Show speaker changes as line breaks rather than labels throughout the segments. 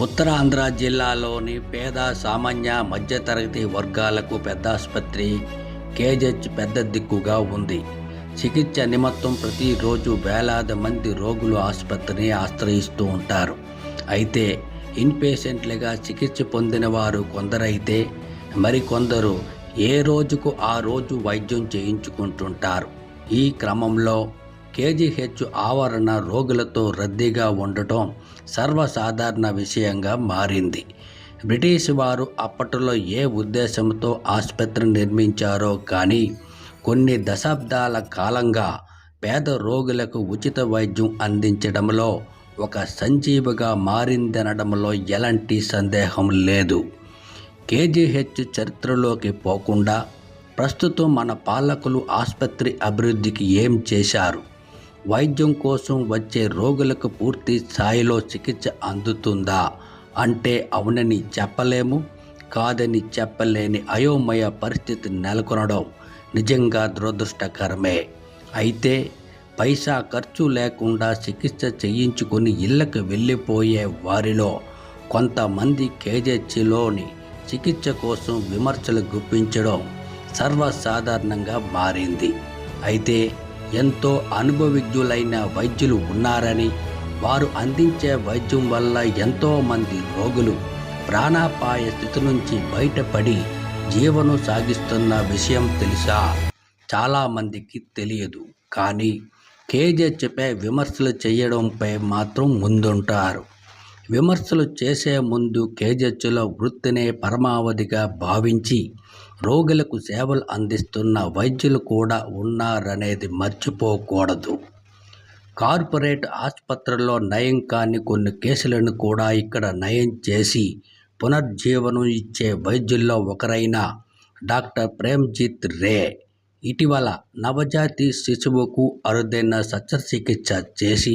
ఉత్తరాంధ్ర జిల్లాలోని పేద సామాన్య మధ్యతరగతి వర్గాలకు పెద్ద ఆసుపత్రి కేజెచ్ పెద్ద దిక్కుగా ఉంది. చికిత్స నిమిత్తం ప్రతిరోజు వేలాది మంది రోగులు ఆసుపత్రిని ఆశ్రయిస్తూ ఉంటారు. అయితే ఇన్పేషెంట్లుగా చికిత్స పొందిన వారు కొందరైతే మరికొందరు ఏ రోజుకు ఆ రోజు వైద్యం చేయించుకుంటుంటారు. ఈ క్రమంలో కేజీహెచ్ ఆవరణ రోగులతో రద్దీగా ఉండటం సర్వసాధారణ విషయంగా మారింది. బ్రిటిష్ వారు అప్పట్లో ఏ ఉద్దేశంతో ఆసుపత్రి నిర్మించారో కానీ కొన్ని దశాబ్దాల కాలంగా పేద రోగులకు ఉచిత వైద్యం అందించడంలో ఒక సంజీవిగా మారిందనడంలో ఎలాంటి సందేహం లేదు. కేజీహెచ్ చరిత్రలోకి పోకుండా ప్రస్తుతం మన పాలకులు ఆసుపత్రి అభివృద్ధికి ఏం చేశారు? వైద్యం కోసం వచ్చే రోగులకు పూర్తి స్థాయిలో చికిత్స అందుతుందా? అంటే అవునని చెప్పలేము కాదని చెప్పలేని అయోమయ పరిస్థితి నెలకొనడం నిజంగా దురదృష్టకరమే. అయితే పైసా ఖర్చు లేకుండా చికిత్స చేయించుకుని ఇళ్ళకు వెళ్ళిపోయే వారిలో కొంతమంది కేజెచ్లోని చికిత్స కోసం విమర్శలు గుప్పించడం సర్వసాధారణంగా మారింది. అయితే ఎంతో అనుభవజ్ఞులైన వైద్యులు ఉన్నారని వారు అందించే వైద్యం వల్ల ఎంతోమంది రోగులు ప్రాణాపాయ స్థితి నుంచి బయటపడి జీవనం సాగిస్తున్న విషయం తెలుసా? చాలామందికి తెలియదు. కానీ కేజెచ్పై విమర్శలు చేయడంపై మాత్రం ముందుంటారు. విమర్శలు చేసే ముందు కేజెచ్లో వృత్తినే పరమావధిగా భావించి రోగులకు సేవలు అందిస్తున్న వైద్యులు కూడా ఉన్నారనేది మర్చిపోకూడదు. కార్పొరేట్ ఆసుపత్రుల్లో నయం కాని కొన్ని కేసులను కూడా ఇక్కడ నయం చేసి పునర్జీవనం ఇచ్చే వైద్యుల్లో ఒకరైన డాక్టర్ ప్రేమ్జిత్ రే ఇటీవల నవజాతి శిశువుకు అరుదైన శస్త్రచికిత్స చేసి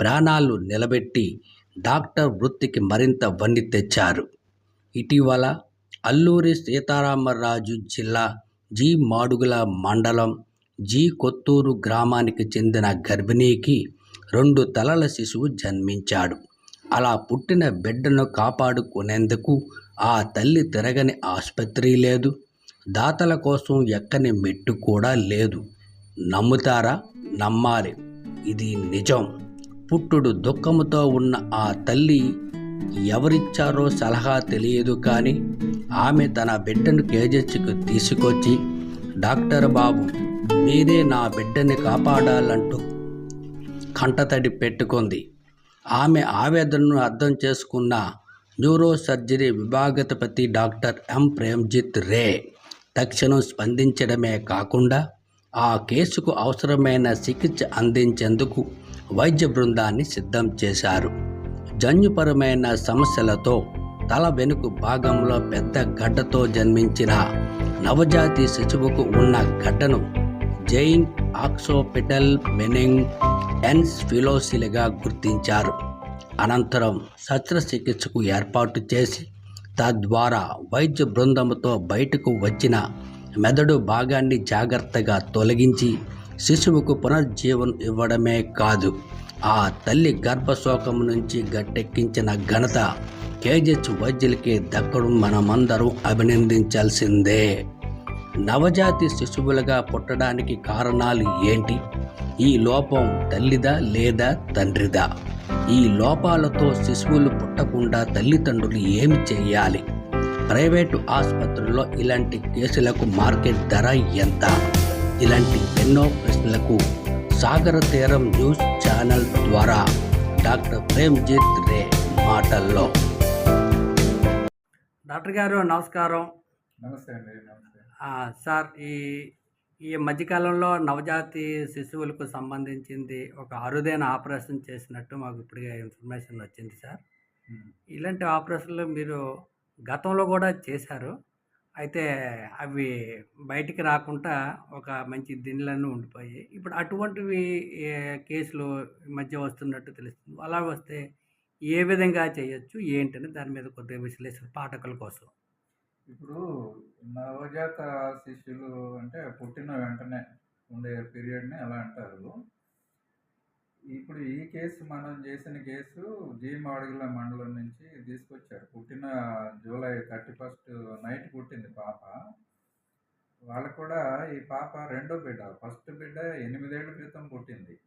ప్రాణాలు నిలబెట్టి డాక్టర్ వృత్తికి మరింత వన్ని తెచ్చారు. ఇటీవల అల్లూరి సీతారామరాజు జిల్లా జి మాడుగుల మండలం జి కొత్తూరు గ్రామానికి చెందిన గర్భిణీకి రెండు తలల శిశువు జన్మించాడు. అలా పుట్టిన బిడ్డను కాపాడుకునేందుకు ఆ తల్లి తిరగని ఆసుపత్రి లేదు. దాతల కోసం ఎక్కని మెట్టు కూడా లేదు. నమ్ముతారా? నమ్మాలి. ఇది నిజం. పుట్టుడు దుఃఖముతో ఉన్న ఆ తల్లి ఎవరిచ్చారో సలహా తెలియదు కానీ ఆమె తన బిడ్డను కేజెచ్కు తీసుకొచ్చి డాక్టర్ బాబు మీరే నా బిడ్డని కాపాడాలంటూ కంటతడి పెట్టుకుంది. ఆమె ఆవేదనను అర్థం చేసుకున్న న్యూరో సర్జరీ విభాగతపతి డాక్టర్ ఎం. ప్రేమ్జిత్ రే తక్షణం స్పందించడమే కాకుండా ఆ కేసుకు అవసరమైన చికిత్స అందించేందుకు వైద్య బృందాన్ని సిద్ధం చేశారు. జన్యుపరమైన సమస్యలతో తల వెనుక భాగంలో పెద్ద గడ్డతో జన్మించిన నవజాతి శిశువుకు ఉన్న గడ్డను జైన్ ఆక్సోపిటల్ మెనింగ్ ఎన్స్ ఫిలోసిలిగా గుర్తించారు. అనంతరం శస్త్రచికిత్సకు ఏర్పాటు చేసి తద్వారా వైద్య బృందంతో బయటకు వచ్చిన మెదడు భాగాన్ని జాగ్రత్తగా తొలగించి శిశువుకు పునర్జీవనం ఇవ్వడమే కాదు ఆ తల్లి గర్భశోకం నుంచి గట్టెక్కించిన ఘనత కేజెచ్ వైద్యులకి దక్కడం మనమందరం అభినందించాల్సిందే. నవజాతి శిశువులుగా పుట్టడానికి కారణాలు ఏంటి? ఈ లోపం తల్లిదా లేదా తండ్రిదా? ఈ లోపాలతో శిశువులు పుట్టకుండా తల్లిదండ్రులు ఏమి చేయాలి? ప్రైవేటు ఆసుపత్రుల్లో ఇలాంటి కేసులకు మార్కెట్ ధర ఎంత? ఇలాంటి ఎన్నో ప్రశ్నలకు సాగర తీరం న్యూస్ ఛానల్ ద్వారా డాక్టర్ ప్రేమ్జిత్ రే మాటల్లో. డాక్టర్ గారు నమస్కారం.
నమస్తే అండి నమస్తే.
ఆ, సార్ ఈ ఈ మధ్యకాలంలో నవజాతి శిశువులకు సంబంధించింది ఒక అరుదైన ఆపరేషన్ చేసినట్టు మాకు ఇప్పుడే ఇన్ఫర్మేషన్ వచ్చింది సార్. ఇలాంటి ఆపరేషన్లు మీరు గతంలో కూడా చేశారు. అయితే అవి బయటికి రాకుండా ఒక మంచి దిండ్లను ఉండిపోయి ఇప్పుడు అటువంటివి కేసులు ఈ మధ్య వస్తున్నట్టు తెలుస్తుంది. అలా వస్తే ఏ విధంగా చేయొచ్చు ఏంటని దాని మీద కొద్దిగా విశ్లేషణ పాఠకుల కోసం.
ఇప్పుడు నవజాత శిష్యులు అంటే పుట్టిన వెంటనే ఉండే పీరియడ్ని అలా అంటారు? ఇప్పుడు ఈ కేసు మనం చేసిన కేసు జీ మాడుగుల మండలం నుంచి తీసుకొచ్చారు. పుట్టిన జూలై థర్టీ ఫస్ట్ నైట్ పుట్టింది పాప. వాళ్ళకు కూడా ఈ పాప రెండో బిడ్డ ఫస్ట్ బిడ్డ ఎనిమిదేళ్ళ క్రితం పుట్టింది.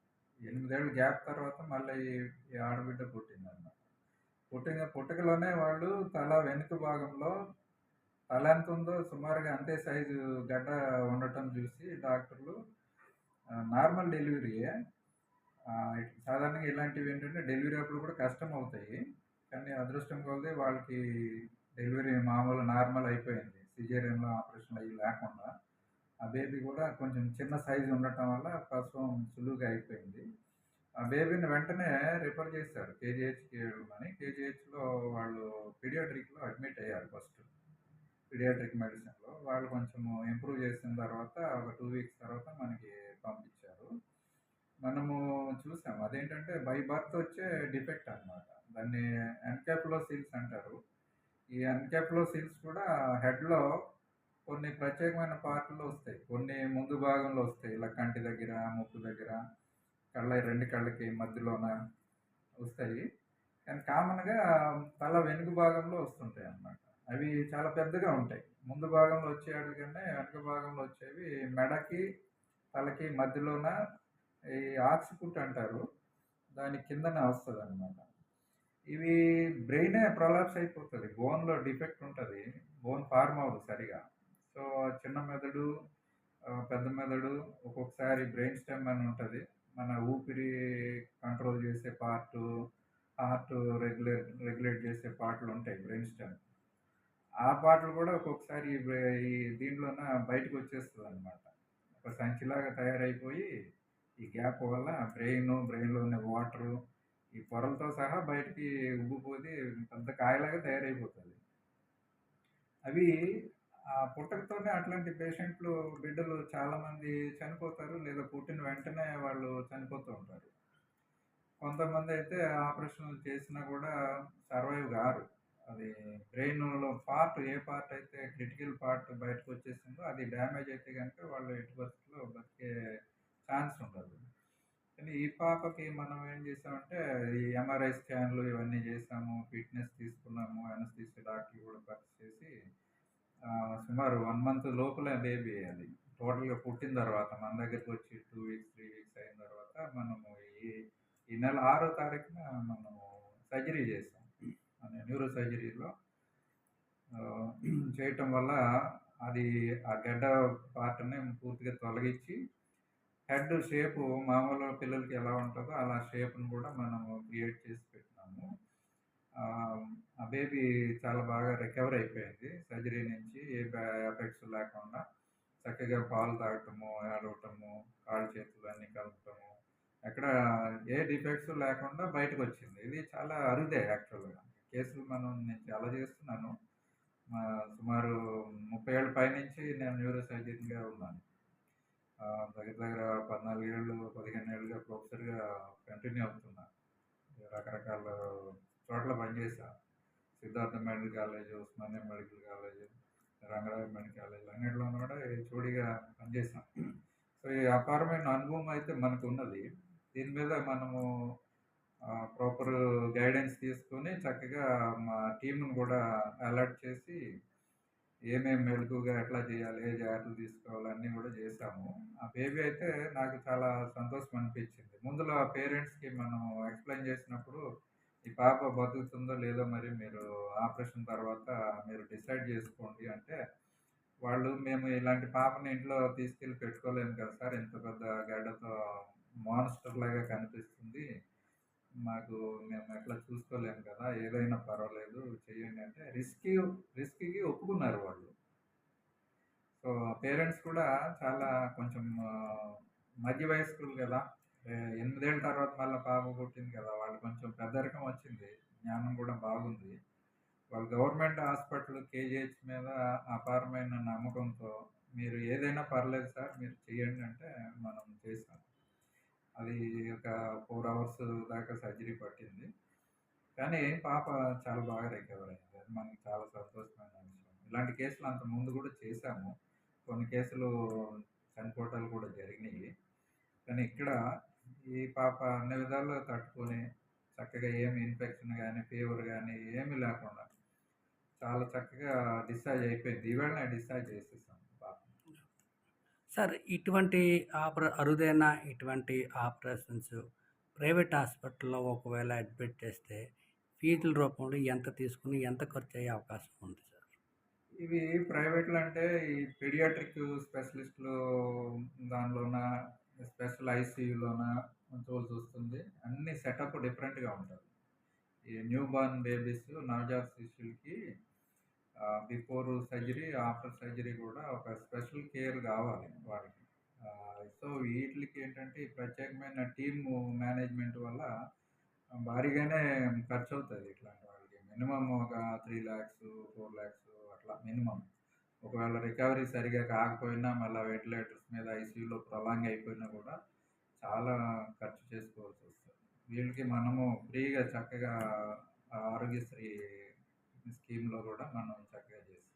ఎనిమిదేళ్ళు గ్యాప్ తర్వాత మళ్ళీ ఈ- ఆడబిడ్డ పుట్టింది అన్నమాట పుట్టిన పుట్టుకలోనే వాళ్ళు తల వెనుక భాగంలో తల ఎంత ఉందో సుమారుగా అంతే సైజు గడ్డ ఉండటం చూసి డాక్టర్లు నార్మల్ డెలివరీయే. సాధారణంగా ఇలాంటివి ఏంటంటే డెలివరీ అప్పుడు కూడా కష్టం అవుతాయి. కానీ అదృష్టం కొద్దీ వాళ్ళకి డెలివరీ మామూలు నార్మల్ అయిపోయింది. సిజేరియన్లో ఆపరేషన్ అయ్యి లేకుండా. ఆ బేబీ కూడా కొంచెం చిన్న సైజు ఉండటం వల్ల ప్రసవం సులువుగా అయిపోయింది. ఆ బేబీని వెంటనే రిఫర్ చేశారు కేజీహెచ్కి అని కేజీహెచ్లో వాళ్ళు పీడియాట్రిక్లో అడ్మిట్ అయ్యారు ఫస్ట్. పీడియాట్రిక్ మెడిసిన్లో వాళ్ళు కొంచెం ఇంప్రూవ్ చేసిన తర్వాత ఒక టూ వీక్స్ తర్వాత మనకి పంపించారు. మనము చూసాం అదేంటంటే బై బర్త్ వచ్చే డిఫెక్ట్ అన్నమాట. దాన్ని ఎన్కాప్లో సీల్స్ అంటారు. ఈ ఎన్కాప్లో సీల్స్ కూడా హెడ్లో కొన్ని ప్రత్యేకమైన పార్ట్లో వస్తాయి. కొన్ని ముందు భాగంలో వస్తాయి. ఇలా కంటి దగ్గర ముక్కు దగ్గర కళ్ళ రెండు కళ్ళకి మధ్యలోన వస్తాయి. కానీ కామన్గా తల వెనుక భాగంలో వస్తుంటాయి అన్నమాట. అవి చాలా పెద్దగా ఉంటాయి. ముందు భాగంలో వచ్చేవాటి కంటే వెనుక భాగంలో వచ్చేవి మెడకి తలకి మధ్యలోన ఈ ఆక్సిపుట్ అంటారు. దాని కిందన వస్తుంది అనమాట ఇవి బ్రెయినే ప్రొలాప్స్ అయిపోతుంది. బోన్లో డిఫెక్ట్ ఉంటుంది. బోన్ ఫార్మ్ అవ్వదు సరిగా. సో చిన్న మెదడు పెద్ద మెదడు ఒక్కొక్కసారి బ్రెయిన్ స్టెమ్ అని ఉంటుంది. మన ఊపిరి కంట్రోల్ చేసే పార్ట్ హార్ట్ రెగ్యులేట్ రెగ్యులేట్ చేసే పార్ట్లు ఉంటాయి బ్రెయిన్ స్టెమ్. ఆ పార్ట్లు కూడా ఒక్కొక్కసారి ఈ దీంట్లోన బయటకు వచ్చేస్తుంది అనమాట ఒక సంచిలాగా తయారైపోయి ఈ గ్యాప్ వల్ల బ్రెయిన్ బ్రెయిన్లో ఉన్న వాటరు ఈ పొరలతో సహా బయటికి ఉబ్బిపోతే పెద్ద కాయలాగా తయారైపోతుంది. అవి పుట్టకతోనే అట్లాంటి పేషెంట్లు బిడ్డలు చాలామంది చనిపోతారు లేదా పుట్టిన వెంటనే వాళ్ళు చనిపోతూ ఉంటారు. కొంతమంది అయితే ఆపరేషన్ చేసినా కూడా సర్వైవ్ కారు. అది బ్రెయిన్లో పార్ట్ ఏ పార్ట్ అయితే క్రిటికల్ పార్ట్ బయటకు వచ్చేసిందో అది డ్యామేజ్ అయితే కనుక వాళ్ళు ఎటు పరిస్థితుల్లో బతికే ఛాన్స్ ఉండదు. కానీ ఈ పాపకి మనం ఏం చేసామంటే ఈ ఎంఆర్ఐ స్కాన్లు ఇవన్నీ చేసాము ఫిట్నెస్ తీసుకున్నాము అనస్థిసి డాక్టర్ కూడా ఖర్చు చేసి సుమారు వన్ మంత్ లోపలే బేబీ అది టోటల్గా పుట్టిన తర్వాత మన దగ్గరికి వచ్చి టూ వీక్స్ త్రీ వీక్స్ అయిన తర్వాత మనము ఈ ఈ నెల ఆరో తారీఖున మనము సర్జరీ చేసాం మన న్యూరో సర్జరీలో. చేయటం వల్ల అది ఆ గడ్డ పార్ట్ని పూర్తిగా తొలగించి హెడ్ షేపు మామూలు పిల్లలకి ఎలా ఉంటుందో అలా షేప్ను కూడా మనము క్రియేట్ చేసి పెట్టినాము. ఆ, బేబీ చాలా బాగా రికవర్ అయిపోయింది. సర్జరీ నుంచి ఏ ఎఫెక్ట్స్ లేకుండా చక్కగా పాలు తాగటము ఏడవటము కాళ్ళు చేతులు అన్నీ కలపటము ఎక్కడ ఏ డిఫెక్ట్స్ లేకుండా బయటకు వచ్చింది ఇది చాలా అరుదే యాక్చువల్గా. కేసులు మనం నేను చాలా చేస్తున్నాను. మా సుమారు ముప్పై ఏళ్ళ పైనుంచి నేను న్యూరో సర్జన్గా ఉన్నాను దగ్గర దగ్గర పద్నాలుగు ఏళ్ళు పదిహేను ఏళ్ళుగా ప్రొఫెసర్గా కంటిన్యూ అవుతున్నాను రకరకాల చోట్ల పనిచేసా Siddhartha medical college Osmania medical college Rangaraya medical college అన్నింటిలో కూడా చూడిగా పనిచేసాం సో ఈ అపారమైన అనుభవం అయితే మనకు ఉన్నది. దీని మీద మనము ప్రాపర్ గైడెన్స్ తీసుకొని చక్కగా మా టీంను కూడా అలర్ట్ చేసి ఏమేమి మెలకుగా ఎట్లా చేయాలి ఏ జాగ్రత్తలు తీసుకోవాలి అన్నీ కూడా చేసాము ఆ బేబీ అయితే నాకు చాలా సంతోషం అనిపించింది. ముందులో ఆ పేరెంట్స్కి మనం ఎక్స్ప్లెయిన్ చేసినప్పుడు ఈ పాప బతుకుతుందో లేదో మరి మీరు ఆపరేషన్ తర్వాత మీరు డిసైడ్ చేసుకోండి అంటే వాళ్ళు మేము ఇలాంటి పాపని ఇంట్లో తీసుకెళ్ళి పెట్టుకోలేము కదా సార్. ఇంత పెద్ద గడ్డతో మాన్స్టర్ లాగా కనిపిస్తుంది. మాకు మేము ఎట్లా చూసుకోలేము కదా. ఏదైనా పర్వాలేదు చేయండి అంటే రిస్క్ రిస్క్కి ఒప్పుకున్నారు వాళ్ళు. సో పేరెంట్స్ కూడా చాలా కొంచెం మధ్య వయస్కులు కదా. ఎనిమిదేళ్ళ తర్వాత మళ్ళీ పాప పుట్టింది కదా వాళ్ళు కొంచెం పెద్దరికం వచ్చింది జ్ఞానం కూడా బాగుంది. వాళ్ళు గవర్నమెంట్ హాస్పిటల్ కేజీహెచ్ మీద అపారమైన నమ్మకంతో మీరు ఏదైనా పర్లేదు సార్ మీరు చేయండి అంటే మనం చేసాం అది ఒక ఫోర్ అవర్స్ దాకా సర్జరీ పట్టింది. కానీ పాప చాలా బాగా రికవర్ అయింది. అది మనకి చాలా సంతోషమైన విషయం. ఇలాంటి కేసులు అంత ముందు కూడా చేశాము. కొన్ని కేసులు చనిపోవటాలు కూడా జరిగినాయి. కానీ ఇక్కడ ఈ పాప అన్ని విధాలుగా తట్టుకొని చక్కగా ఏమి ఇన్ఫెక్షన్ గానీ, ఫీవర్ గానీ ఏమీ లేకుండా చాలా చక్కగా డిశ్చార్జ్ అయిపోయింది. ఈవేళనే డిశ్చార్జ్ చేసేసాం పాపని.
సార్ ఇటువంటి ఆపర అరుదైన ఇటువంటి ఆపరేషన్స్ ప్రైవేట్ హాస్పిటల్‌లో ఒకవేళ అడ్మిట్ చేస్తే ఫీజుల రూపంలో ఎంత తీసుకొని ఎంత ఖర్చయ్యే అవకాశం ఉంది సార్?
ఇవి ప్రైవేట్‌లో అంటే ఈ పీడియాట్రిక్ స్పెషలిస్ట్‌లు దానిలోన స్పెషల్ ఐసీయూలోన ఉంచవలసొస్తుంది. అన్ని సెటప్ డిఫరెంట్‌గా ఉంటుంది ఈ న్యూ బార్న్ బేబీస్ నవజాత శిష్యులకి బిఫోర్ సర్జరీ, ఆఫ్టర్ సర్జరీ కూడా ఒక స్పెషల్ కేర్ కావాలి వాడికి. సో వీటికి ఏంటంటే ప్రత్యేకమైన టీమ్ మేనేజ్‌మెంట్ వల్ల భారీగానే ఖర్చు అవుతుంది ఇట్లాంటి వాళ్ళకి మినిమమ్ ఒక 3,00,000, 4,00,000 అట్లా మినిమమ్. ఒకవేళ రికవరీ సరిగ్గా కాకపోయినా మళ్ళా వెంటిలేటర్స్ మీద ఐసీయూలో ప్రొలాంగ్ అయిపోయినా కూడా చాలా ఖర్చు చేసుకోవాల్సొస్తది. వీళ్ళకి మనము ఫ్రీగా చక్కగా ఆరోగ్యశ్రీ స్కీమ్‌లో కూడా మనం చక్కగా చేసాం.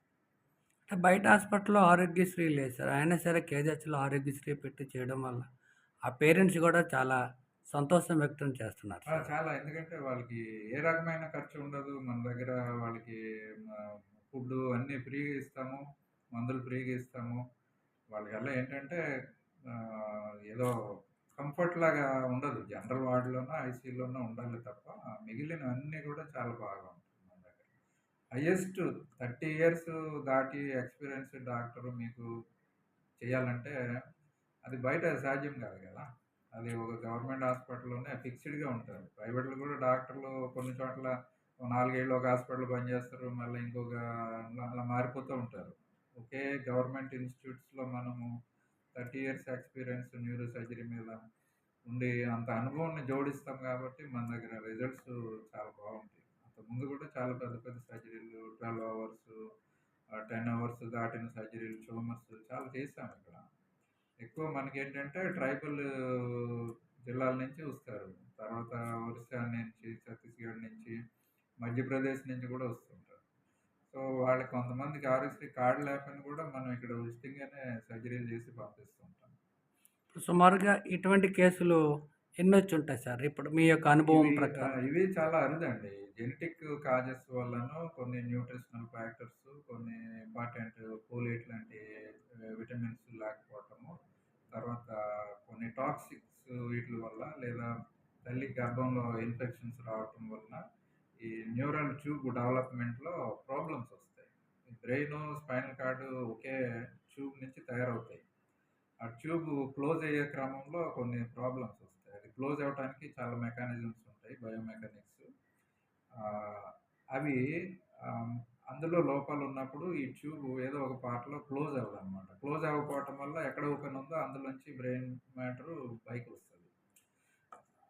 బయట హాస్పిటల్‌లో ఆరోగ్యశ్రీ లేదు సార్. అయినా సరే కేజీహెచ్‌లో ఆరోగ్యశ్రీ పెట్టి చేయడం వల్ల ఆ పేరెంట్స్ కూడా చాలా సంతోషం వ్యక్తం చేస్తున్నారు.
చాలా. ఎందుకంటే వాళ్ళకి ఏ రకమైన ఖర్చు ఉండదు. మన దగ్గర వాళ్ళకి ఫుడ్ ఫుడ్డు అన్నీ ఫ్రీగా ఇస్తాము. మందులు ఫ్రీగా ఇస్తాము. వాళ్ళకల్లా ఏంటంటే ఏదో కంఫర్ట్ లాగా ఉండదు. జనరల్ వార్డులోనూ ఐసీయూలోనో ఉండాలి తప్ప మిగిలినవన్నీ కూడా చాలా బాగా ఉంటుంది మన దగ్గర. హయ్యెస్ట్ థర్టీ ఇయర్స్ దాటి ఎక్స్‌పీరియన్స్ డాక్టర్ మీకు చేయాలంటే అది బయట సాధ్యం కాదు కదా! అది ఒక గవర్నమెంట్ హాస్పిటల్‌లోనే ఫిక్స్‌డ్‌గా ఉంటారు. ప్రైవేట్‌లో కూడా డాక్టర్లు కొన్ని చోట్ల నాలుగేళ్ళు ఒక హాస్పిటల్ పనిచేస్తారు. మళ్ళీ ఇంకొక అలా మారిపోతూ ఉంటారు. ఒకే గవర్నమెంట్ ఇన్‌స్టిట్యూట్స్‌లో మనము 30 ఇయర్స్ ఎక్స్‌పీరియన్స్ న్యూరో సర్జరీ మీద ఉండి అంత అనుభవాన్ని జోడిస్తాం కాబట్టి మన దగ్గర రిజల్ట్స్ చాలా బావుంటాయి. అంతకుముందు కూడా చాలా పెద్ద పెద్ద సర్జరీలు 12 అవర్స్ టెన్ అవర్స్ దాటిన సర్జరీలు, ట్యూమర్స్ చాలా చేశాం ఇక్కడ. ఎక్కువ మనకి ఏంటంటే ట్రైబల్ జిల్లాల నుంచి వస్తారు. తర్వాత ఒరిస్సా నుంచి, ఛత్తీస్‌గఢ్ నుంచి, మధ్యప్రదేశ్ నుంచి కూడా వస్తుంటారు. సో వాళ్ళకి కొంతమందికి ఆరోగ్యశ్రీ కార్డ్ లేకపోయినా కూడా మనం ఇక్కడ ఉచితంగానే సర్జరీలు చేసి పంపిస్తూ ఉంటాం.
ఇప్పుడు సుమారుగా ఇటువంటి కేసులు ఎన్నొచ్చుంటాయి సార్? ఇప్పుడు మీ యొక్క అనుభవం
ఇవి
ప్రకారం.
ఇవి చాలా అరుదండి. జెనెటిక్ కాజెస్ వల్లనో, కొన్ని న్యూట్రిషనల్ ఫ్యాక్టర్స్, కొన్ని ఇంపార్టెంట్ ఫోలేట్ లాంటి విటమిన్స్ లేకపోవటము, తర్వాత కొన్ని టాక్సిక్స్ వీటిల వల్ల లేదా తల్లి గర్భంలో ఇన్ఫెక్షన్స్ రావటం వలన ఈ న్యూరల్ ట్యూబ్ డెవలప్‌మెంట్‌లో ప్రాబ్లమ్స్ వస్తాయి. ఈ స్పైనల్ కార్డ్ ఒకే ట్యూబ్ నుంచి తయారవుతాయి. ఆ ట్యూబ్ క్లోజ్ అయ్యే క్రమంలో కొన్ని ప్రాబ్లమ్స్ వస్తాయి. అది క్లోజ్ అవ్వటానికి చాలా మెకానిజమ్స్ ఉంటాయి. బయోమెకానిక్స్. అవి అందులో లోపాలు ఉన్నప్పుడు ఈ ట్యూబ్ ఏదో ఒక పార్ట్‌లో క్లోజ్ అవ్వదు అనమాట క్లోజ్ అవ్వకపోవటం వల్ల ఎక్కడ ఓపెన్ ఉందో అందులోంచి బ్రెయిన్ మ్యాటరు వస్తుంది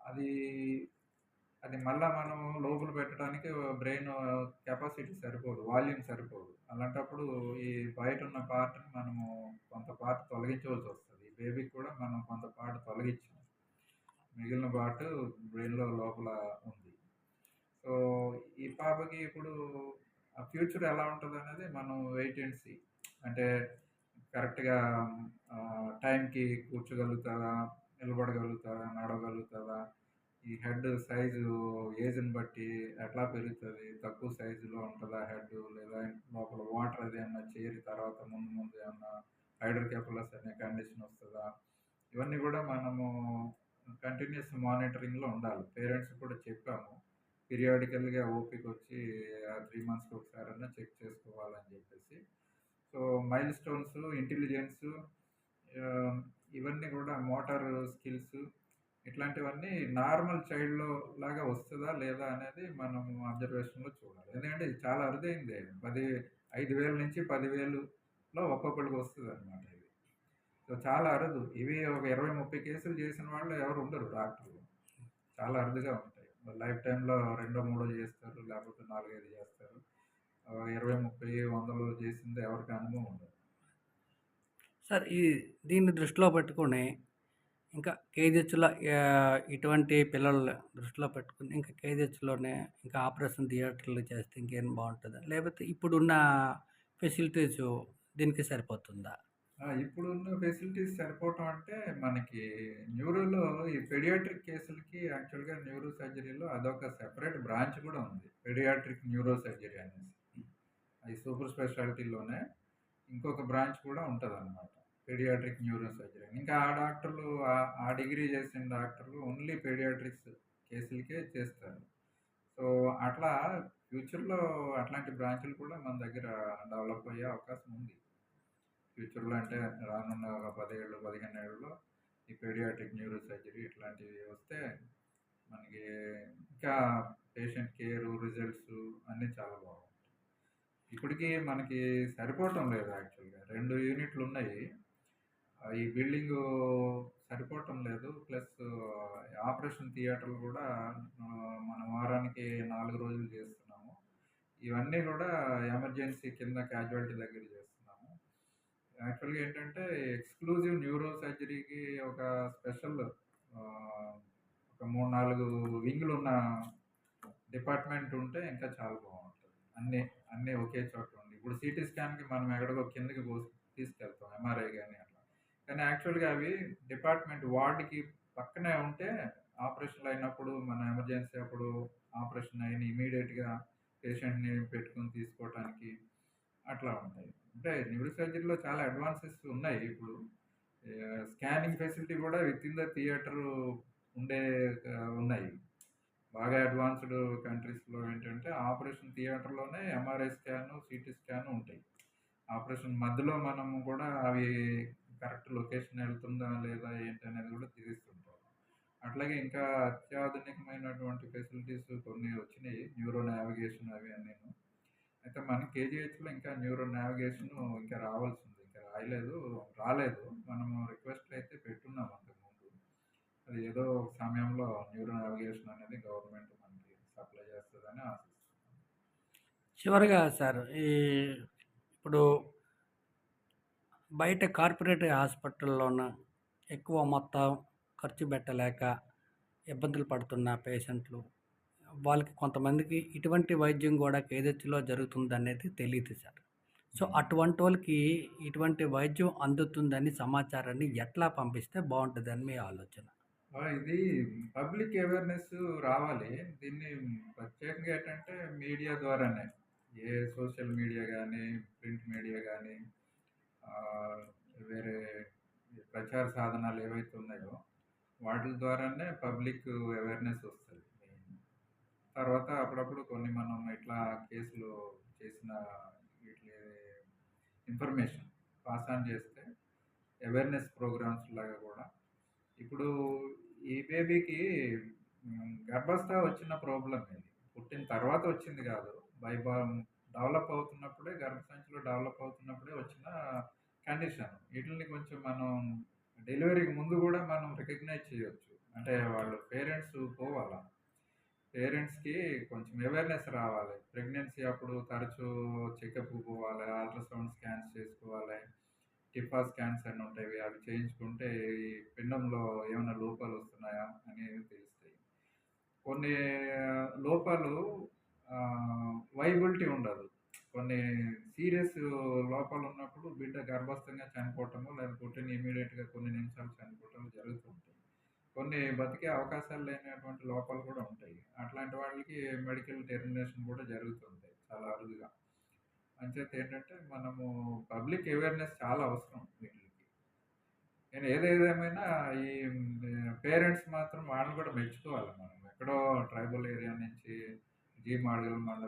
అది అది మళ్ళీ మనం లోపల పెట్టడానికి బ్రెయిన్ కెపాసిటీ సరిపోదు. వాల్యూమ్ సరిపోదు. అలాంటప్పుడు ఈ బయట ఉన్న పార్ట్‌ని మనము కొంత పార్ట్ తొలగించవలసొస్తది. ఈ బేబీకి కూడా మనం కొంత పార్ట్ తొలగించాం. మిగిలిన పార్ట్ బ్రెయిన్‌లో లోపల ఉంది. సో ఈ పాపకి ఇప్పుడు ఆ ఫ్యూచర్ ఎలా ఉంటుంది అనేది మనం వెయిట్ అండ్ సీ. అంటే కరెక్ట్‌గా టైంకి కూర్చోగలుగుతదా? నిలబడగలుగుతదా? నడవగలుగుతుందా ఈ హెడ్ సైజు ఏజ్‌ని బట్టి ఎట్లా పెరుగుతుంది తక్కువ సైజులో ఉంటుందా హెడ్ లేదా లోపల వాటర్ అది ఏమన్నా చేరి తర్వాత ముందు ముందు ఏమన్నా హైడ్రోకెఫలస్ అనే కండిషన్ వస్తుందా ఇవన్నీ కూడా మనము కంటిన్యూస్ మానిటరింగ్‌లో ఉండాలి. పేరెంట్స్ కూడా చెప్పాము. పీరియాడికల్‌గా ఓపీకొచ్చి ఆహ్, 3 మంత్స్‌కి ఒకసారైనా చెక్ చేసుకోవాలని చెప్పేసి. సో మైల్ స్టోన్స్, ఇంటెలిజెన్స్ ఇవన్నీ కూడా మోటార్ స్కిల్స్ ఇట్లాంటివన్నీ నార్మల్ చైల్డ్‌లో లాగా వస్తుందా లేదా? అనేది మనం అబ్జర్వేషన్‌లో చూడాలి. ఎందుకంటే ఇది చాలా అరుదైందే. 10 5,000 నుంచి 10,000లో వస్తుంది అనమాట ఇది. సో చాలా అరుదు. ఇవి ఒక 20, 30 కేసులు చేసిన వాళ్ళు ఎవరు ఉండరు డాక్టర్లు. చాలా అరుదుగా ఉంటాయి. లైఫ్ టైంలో రెండో, మూడో చేస్తారు. లేకపోతే 4, 5 చేస్తారు. ఇరవై ముప్పై వందలు చేసింది ఎవరికి అనుభవం ఉండదు.
సార్ ఈ దీన్ని దృష్టిలో పెట్టుకుని ఇంకా కేజీహెచ్‌లో ఇటువంటి పిల్లలు దృష్టిలో పెట్టుకుని ఇంకా కేజీహెచ్‌లోనే ఇంకా ఆపరేషన్ థియేటర్లు చేస్తే ఇంకేం బాగుంటుందా లేకపోతే ఇప్పుడున్న ఫెసిలిటీస్ దీనికి సరిపోతుందా?
ఇప్పుడున్న ఫెసిలిటీస్ సరిపోవటం అంటే మనకి న్యూరోలో ఈ పెడియాట్రిక్ కేసులకి యాక్చువల్‌గా న్యూరో సర్జరీలో అదొక సెపరేట్ బ్రాంచ్ కూడా ఉంది. పెడియాట్రిక్ న్యూరో సర్జరీ అనేసి. అది సూపర్ స్పెషాలిటీలోనే ఇంకొక బ్రాంచ్ కూడా ఉంటదనమాట. పెడియాట్రిక్ న్యూరో సర్జరీ ఇంకా ఆ డాక్టర్లు ఆ డిగ్రీ చేసిన డాక్టర్లు ఓన్లీ పెడియాట్రిక్స్ కేసులకే చేస్తారు. సో, అట్లా ఫ్యూచర్‌లో అట్లాంటి బ్రాంచులు కూడా మన దగ్గర డెవలప్ అయ్యే అవకాశం ఉంది. ఫ్యూచర్‌లో అంటే రానున్న ఒక 10 ఏళ్ళు, 15 ఏళ్ళలో ఈ పెడియాట్రిక్ న్యూరో సర్జరీ ఇట్లాంటివి వస్తే మనకి ఇంకా పేషెంట్ కేరు, రిజల్ట్స్ అన్నీ చాలా బాగుంటాయి. ఇప్పటికి మనకి సరిపోవటం లేదు యాక్చువల్‌గా. రెండు యూనిట్లు ఉన్నాయి ఈ బిల్డింగ్ సరిపోవటం లేదు. ప్లస్ ఆపరేషన్ థియేటర్లు కూడా మన మనం వారానికి నాలుగు రోజులు చేస్తున్నాము. ఇవన్నీ కూడా ఎమర్జెన్సీ కింద క్యాజువాలిటీ దగ్గర చేస్తున్నాము. యాక్చువల్‌గా ఏంటంటే ఎక్స్‌క్లూజివ్ న్యూరో సర్జరీకి ఒక స్పెషల్ ఒక ఒక 3, 4 వింగులున్న డిపార్ట్‌మెంట్ ఉంటే ఇంకా చాలా బాగుంటుంది అన్నీ, అన్నీ ఒకే చోట ఉండి. ఇప్పుడు సిటీ స్కాన్‌కి మనం ఎక్కడికో కిందకి పోసి తీసుకెళ్తాం. ఎంఆర్ఐ కానీ కానీ యాక్చువల్‌గా అవి డిపార్ట్‌మెంట్ వార్డుకి పక్కనే ఉంటే ఆపరేషన్‌లు అయినప్పుడు మన ఎమర్జెన్సీ అప్పుడు ఆపరేషన్ అయిన ఇమ్మీడియేట్‌గా పేషెంట్‌ని పెట్టుకొని తీసుకోవటానికి అట్లా ఉంటాయి. అంటే న్యూరో సర్జరీలో చాలా అడ్వాన్సెస్ ఉన్నాయి ఇప్పుడు. స్కానింగ్ ఫెసిలిటీ కూడా విత్ ఇన్ ద థియేటర్ ఉండే ఉన్నాయి. బాగా అడ్వాన్స్‌డ్ కంట్రీస్‌లో ఏంటంటే ఆపరేషన్ థియేటర్‌లోనే ఎంఆర్ఐ స్కాను, సిటీ స్కాను ఉంటాయి. ఆపరేషన్ మధ్యలో మనము కూడా అవి కరెక్ట్ లొకేషన్ వెళ్తుందా లేదా ఏంటి అనేది కూడా తీస్తుంటారు. అట్లాగే ఇంకా అత్యాధునికమైనటువంటి ఫెసిలిటీస్ కొన్ని వచ్చినాయి. న్యూరో నావిగేషన్ అవి నేను అయితే మన కేజీహెచ్‌లో ఇంకా న్యూరో నావిగేషన్ ఇంకా రావాల్సింది. ఇంకా రాయలేదు. రాలేదు. మనము రిక్వెస్ట్‌లు అయితే పెట్టున్నాం అంతకుముందు. అది ఏదో ఒక సమయంలో న్యూరో నావిగేషన్ అనేది గవర్నమెంట్ మనకి సప్లై చేస్తుందని ఆశిస్తున్నాం.
చివరిగా సార్ ఈ ఇప్పుడు బయట కార్పొరేట్ హాస్పిటల్‌లోన ఎక్కువ మొత్తం ఖర్చు పెట్టలేక ఇబ్బందులు పడుతున్న పేషెంట్లు వాళ్ళకి కొంతమందికి ఇటువంటి వైద్యం కూడా కేజీహెచ్‌లో జరుగుతుందనేది తెలీదు సార్. సో,
హ్మ్.
అటువంటోళ్ళకి ఇటువంటి వైద్యం అందుతుందని సమాచారాన్ని ఎట్లా పంపిస్తే బావుంటదని మీ ఆలోచన?
ఇది పబ్లిక్ అవేర్‌నెస్ రావాలి. దీన్ని ప్రత్యేకంగా ఏంటంటే మీడియా ద్వారానే. ఏ సోషల్ మీడియా గాని, ప్రింట్ మీడియా ఆహ్, వేరే ప్రచార సాధనాలు ఏవైతే ఉన్నాయో వాటి ద్వారానే పబ్లిక్ అవేర్‌నెస్ వస్తుంది తర్వాత అప్పుడప్పుడు కొన్ని మనం ఇట్లా కేసులు చేసిన వీటి ఇన్ఫర్మేషన్ పాస్ ఆన్ చేస్తే అవేర్‌నెస్ ప్రోగ్రామ్స్ లాగా కూడా ఇప్పుడు ఈ బేబీకి గర్భస్థ వచ్చిన ప్రాబ్లం ఇది. పుట్టిన తర్వాత వచ్చింది కాదు. బైబా డెవలప్ అవుతున్నప్పుడే గర్భసంచులు డెవలప్ అవుతున్నప్పుడే వచ్చిన కండిషన్. వీటిల్ని కొంచెం మనం డెలివరీకి ముందు కూడా మనం రికగ్నైజ్ చేయొచ్చు. అంటే వాళ్ళు పేరెంట్స్ పోవాలా. పేరెంట్స్‌కి కొంచెం అవేర్‌నెస్ రావాలి. ప్రెగ్నెన్సీ అప్పుడు తరచూ చెకప్ పోవాలి. అల్ట్రాసౌండ్ స్కాన్స్ చేసుకోవాలి. టిఫా స్కాన్స్ అని ఉంటాయి. అవి చేయించుకుంటే ఈ పిండంలో ఏమైనా లోపాలు వస్తున్నాయా అనేవి తెలుస్తాయి. కొన్ని లోపాలు వైబిలిటీ ఉండదు. కొన్ని సీరియస్ లోపాలు ఉన్నప్పుడు బిడ్డ గర్భస్థంగా చనిపోవటము లేదా పుట్టిన కొన్ని నిమిషాలు చనిపోవటం జరుగుతూ ఉంటాయి. కొన్ని బతికే అవకాశాలు లేనటువంటి లోపాలు కూడా ఉంటాయి. అట్లాంటి వాళ్ళకి మెడికల్ టెర్మినేషన్ కూడా జరుగుతుంటాయి చాలా అరుదుగా. అంచేత ఏంటంటే మనము పబ్లిక్ అవేర్‌నెస్ చాలా అవసరం వీటికి నేను ఏదేదేమైనా ఈ పేరెంట్స్ మాత్రం వాళ్ళని కూడా మెచ్చుకోవాలి మనం. ఎక్కడో ట్రైబల్ ఏరియా నుంచి జీ మాడుగుల మండలం